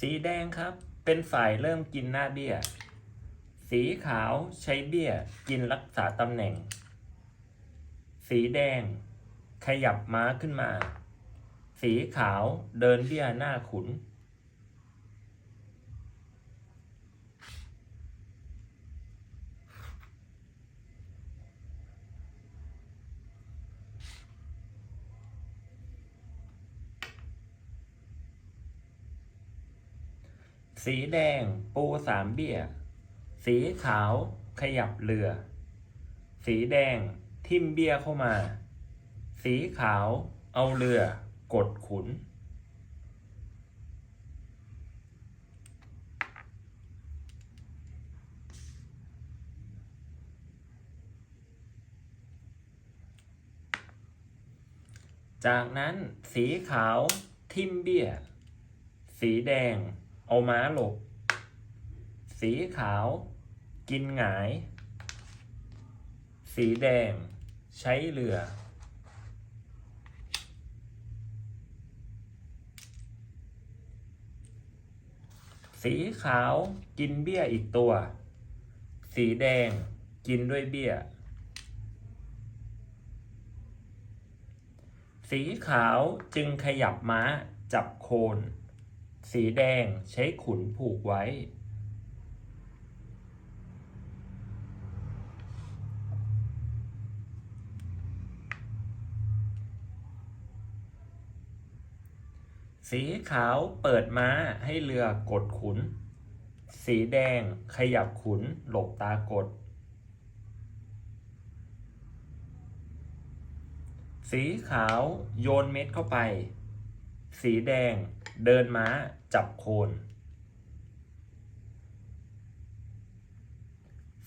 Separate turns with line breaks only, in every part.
สีแดงครับ เป็นฝ่ายเริ่มกินหน้าเบี้ย สีขาวใช้เบี้ยกินรักษาตำแหน่ง สีแดง ขยับม้าขึ้นมา สีขาวเดินเบี้ยหน้าขุน สีแดงปูสามเบี้ย สีขาวขยับเรือ สีแดงทิ่มเบี้ยเข้ามา สีขาวเอาเรือ กดขุน จากนั้นสีขาวทิ่มเบี้ย สีแดง เอาม้าหลบ สีขาว กินหงาย สีแดง ใช้เรือ สีขาวกินเบี้ยอีกตัว สีแดงกินด้วยเบี้ย สีขาวจึงขยับม้าจับโคน สีแดงใช้ขุนผูกไว้ สีขาวเปิดม้าให้เรือกดขุน สีแดงขยับขุนหลบตากด สีขาวโยนเม็ดเข้าไป สีแดง เดินม้าจับโคน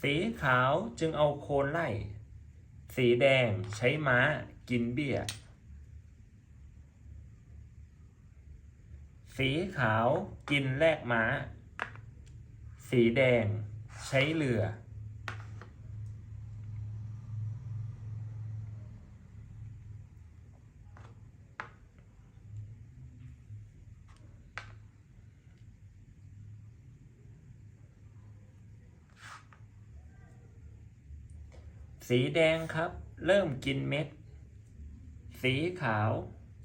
สีขาวจึงเอาโคนไล่ สีแดงใช้ม้ากินเบี้ย สีขาวกินแลกม้า สีแดงใช้เรือ สีแดงครับ เริ่มกินเม็ด สีขาว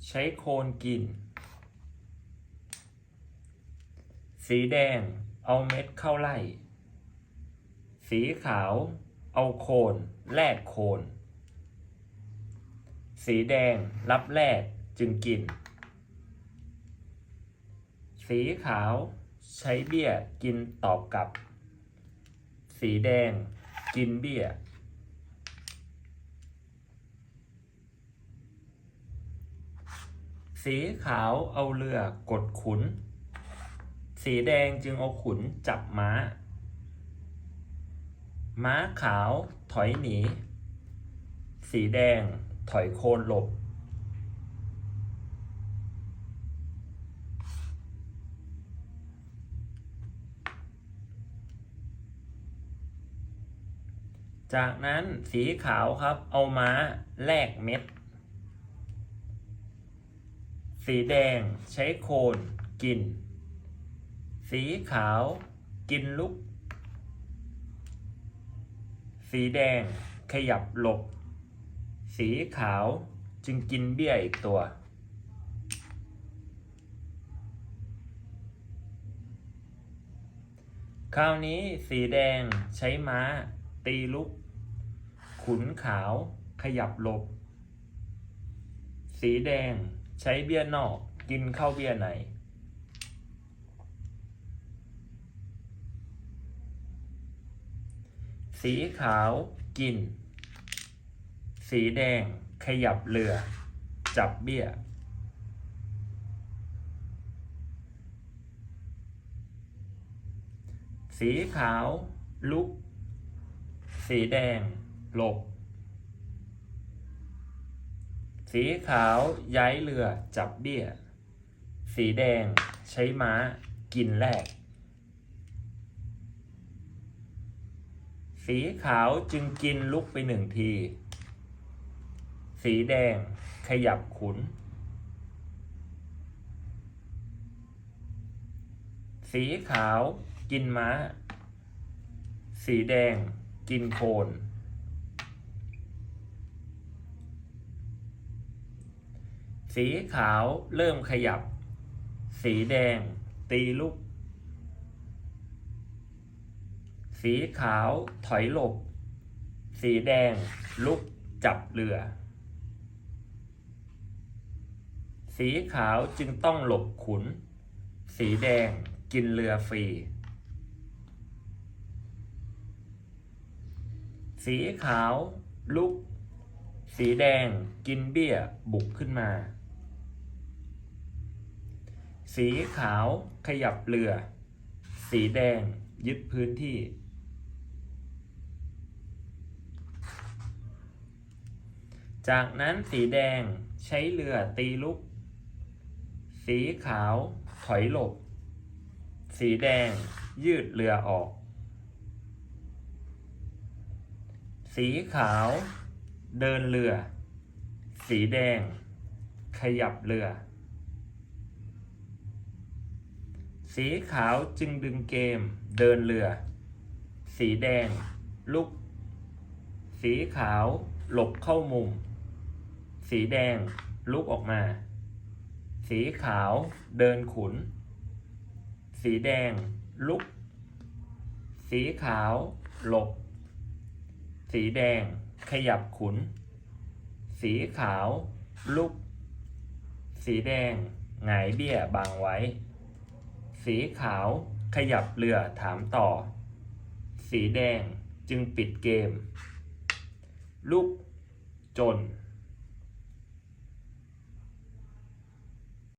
ใช้โคนกิน สีแดงเอาเม็ดเข้าไล่ สีขาวเอาโคนแลกโคน สีแดงรับแลกจึงกิน สีขาวใช้เบี้ยกินตอบกลับ สีแดงกินเบี้ย สีขาวเอาเรือกดขุน สีแดงจึงเอาขุนจับม้า ม้าขาวถอยหนี สีแดงถอยโคนหลบ จากนั้นสีขาวครับเอาม้าแลกเม็ด สีแดงใช้โคนกิน สีขาวกินลุก สีแดงขยับหลบ สีขาวจึงกินเบี้ยอีกตัว คราวนี้สีแดงใช้ม้า ตีลุก ขุนขาวขยับหลบ สีแดง ใช้เบี้ยนอกกินเข้าเบี้ยในสีขาวกิน สีแดงขยับเรือ จับเบี้ย สีขาวลุก สีแดงหลบ สีขาวย้ายเรือจับเบี้ย สีแดงใช้ม้ากินแลกสีขาวจึงกินลุกไปหนึ่งที สีแดงขยับขุน สีขาวกินม้า สีแดงกินโคน สีขาวเริ่มขยับ สีแดง ตีลุกสีขาวถอยหลบ สีแดง ลุกจับเรือ สีขาวจึงต้องหลบขุน สีแดงกินเรือฟรี สีขาวลุก สีแดงกินเบี้ยบุกขึ้นมา สีขาวขยับเรือ สีแดงยึดพื้นที่ จากนั้นสีแดงใช้เรือตีลุก สีขาวถอยหลบ สีแดงยืดเรือออก สีขาวเดินเรือ สีแดงขยับเรือ สีขาวจึงดึงเกม เดินเรือ สีแดง ลุก สีขาว หลบเข้ามุม สีแดง ลุกออกมา สีขาว เดินขุน สีแดง ลุก สีขาว หลบ สีแดง ขยับขุน สีขาว ลุก สีแดงหงายเบี้ยบังไว้ สีขาวขยับเรือถามต่อ สีแดงจึงปิดเกม ลูกจน